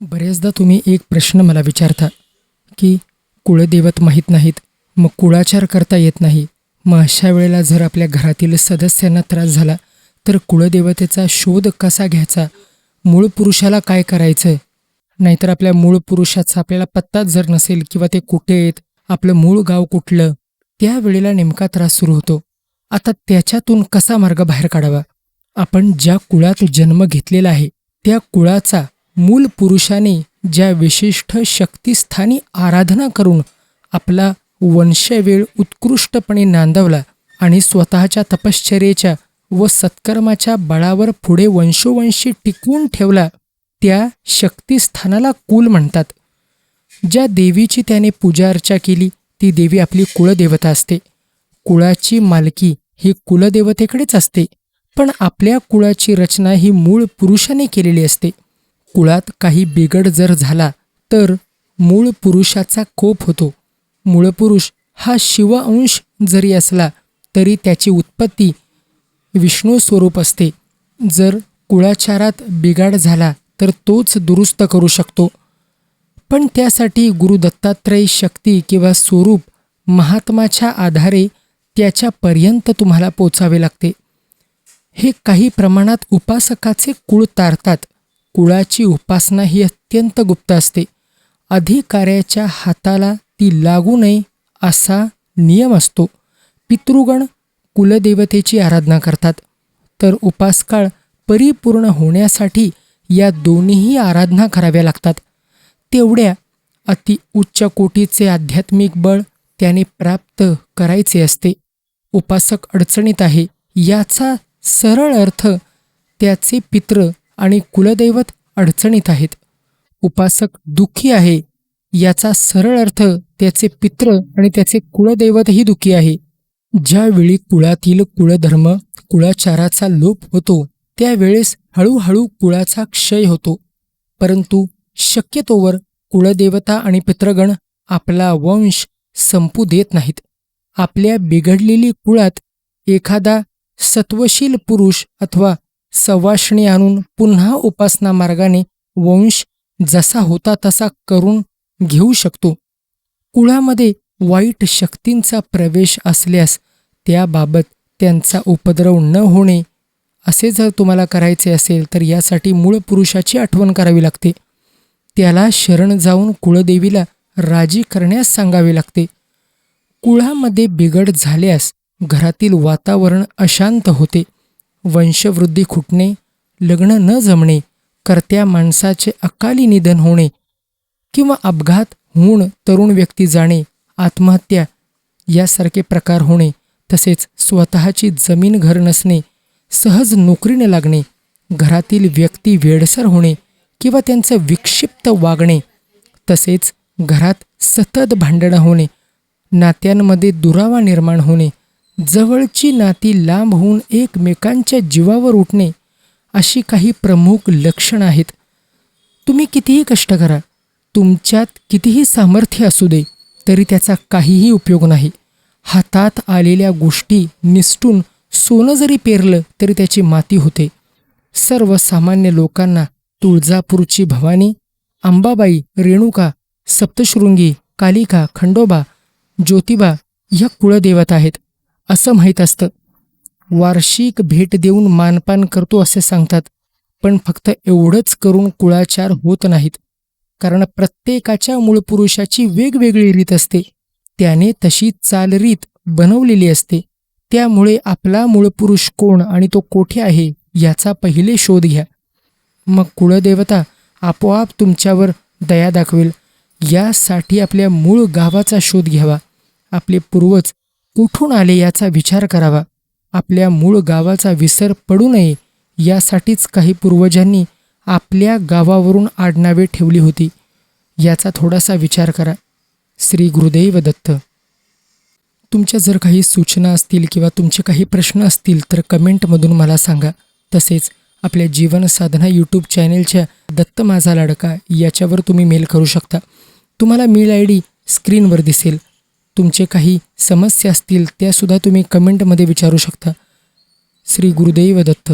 बरेचदा तुम्ही एक प्रश्न मला विचारता की कुळदैवत माहीत नाहीत मग कुळाचार करता येत नाही मग अशा वेळेला जर आपल्या घरातील सदस्यांना त्रास झाला तर कुळदेवतेचा शोध कसा घ्यायचा? मूळ पुरुषाला काय करायचं नाहीतर आपल्या मूळ पुरुषाचा आपल्याला पत्ताच जर नसेल किंवा ते कुठे आहेत आपलं मूळ गाव कुठलं त्यावेळेला नेमका त्रास सुरू होतो. आता त्याच्यातून कसा मार्ग बाहेर काढावा? आपण ज्या कुळात जन्म घेतलेला आहे त्या कुळाचा मूल पुरुषाने ज्या विशिष्ट शक्तिस्थानी आराधना करून आपला वंशवेळ उत्कृष्टपणे नांदवला आणि स्वतःच्या तपश्चर्येच्या व सत्कर्माच्या बळावर पुढे वंशोवंशी टिकवून ठेवला त्या शक्तिस्थानाला कुल म्हणतात. ज्या देवीची त्याने पूजा अर्चा केली ती देवी आपली कुळदेवता असते. कुळाची मालकी ही कुलदेवतेकडेच असते पण आपल्या कुळाची रचना ही मूळ पुरुषाने केलेली असते. कुळात काही बिघड जर झाला तर मूळ पुरुषाचा कोप होतो. मूळ पुरुष हा शिवअंश जरी असला तरी त्याची उत्पत्ती विष्णू स्वरूप असते. जर कुळाचारात बिघाड झाला तर तोच दुरुस्त करू शकतो. पण त्यासाठी गुरु दत्तात्रय शक्ती किंवा स्वरूप महात्माच्या आधारे त्याच्यापर्यंत तुम्हाला पोचावे लागते. हे काही प्रमाणात उपासकाचे कुळ तारतात. कुळाची उपासना ही अत्यंत गुप्त असते. अधिकाऱ्याच्या हाताला ती लागू नये असा नियम असतो. पितृगण कुलदेवतेची आराधना करतात. तर उपासकाळ परिपूर्ण होण्यासाठी या दोन्हीही आराधना कराव्या लागतात. तेवढ्या अति उच्च कोटीचे आध्यात्मिक बळ त्याने प्राप्त करायचे असते. उपासक अडचणीत आहे. याचा सरळ अर्थ त्याचे पित्र आणि कुलदैवत अडचणीत आहेत. उपासक दुःखी आहे याचा सरळ अर्थ त्याचे पित्र आणि त्याचे कुळदैवतही दुःखी आहे. ज्यावेळी कुळातील कुळधर्म कुळाचाराचा लोप होतो त्यावेळेस हळूहळू कुळाचा क्षय होतो. परंतु शक्यतोवर कुळदेवता आणि पित्रगण आपला वंश संपू देत नाहीत. आपल्या बिघडलेली कुळात एखादा सत्वशील पुरुष अथवा सवाष्णी आणून पुन्हा उपासना मार्गाने वंश जसा होता तसा करून घेऊ शकतो. कुळामध्ये वाईट शक्तींचा प्रवेश असल्यास त्याबाबत त्यांचा उपद्रव न होणे असे जर तुम्हाला करायचे असेल तर यासाठी मूळ पुरुषाची आठवण करावी लागते. त्याला शरण जाऊन कुळदेवीला राजी करण्यास सांगावे लागते. कुळामध्ये बिघड झाल्यास घरातील वातावरण अशांत होते. वंशवृद्धी खुटणे लग्न न जमणे कर्त्या माणसाचे अकाली निधन होणे किंवा अपघात होऊन तरुण व्यक्ती जाणे आत्महत्या यासारखे प्रकार होणे तसेच स्वतःची जमीन घर नसणे सहज नोकरीने लागणे घरातील व्यक्ती वेडसर होणे किंवा त्यांचं विक्षिप्त वागणे तसेच घरात सतत भांडणं होणे नात्यांमध्ये दुरावा निर्माण होणे जवळची नाती लांब होऊन एकमेकांच्या जीवावर उठणे अशी काही प्रमुख लक्षणं आहेत. तुम्ही कितीही कष्ट करा तुमच्यात कितीही सामर्थ्य असू दे तरी त्याचा काहीही उपयोग नाही. हातात आलेल्या गोष्टी निसटून सोनं जरी पेरलं तरी त्याची माती होते. सर्वसामान्य लोकांना तुळजापूरची भवानी अंबाबाई रेणुका सप्तशृंगी कालिका खंडोबा ज्योतिबा या कुळदेवता आहेत. असं माहीत असतं. वार्षिक भेट देऊन मानपान करतो असे सांगतात पण फक्त एवढंच करून कुळाचार होत नाहीत. कारण प्रत्येकाच्या मूळ पुरुषाची वेगवेगळी रीत असते. त्याने तशी चालरीत बनवलेली असते. त्यामुळे आपला मूळ पुरुष कोण आणि तो कोठे आहे याचा पहिले शोध घ्या. मग कुळदेवता आपोआप तुमच्यावर दया दाखवेल. यासाठी आपल्या मूळ गावाचा शोध घ्यावा. आपले पूर्वज कुठून आले याचा विचार करावा? आपल्या मूळ गावाचा विसर पडू नये यासाठीच काही पूर्वजांनी आपल्या गावावरून आडनावे ठेवली होती. याचा थोडासा विचार करा. श्री गुरुदेव दत्त. तुमच्या जर काही सूचना असतील किंवा तुमचे काही प्रश्न असतील तर कमेंटमधून मला सांगा. तसेच आपल्या जीवन साधना यूट्यूब चॅनेलच्या दत्त माझा लाडका याच्यावर तुम्ही मेल करू शकता. तुम्हाला मेल आय डी स्क्रीनवर दिसेल. तुमचे काही समस्या असतील त्यासुद्धा तुम्ही कमेंटमध्ये विचारू शकता. श्री गुरुदेव दत्त.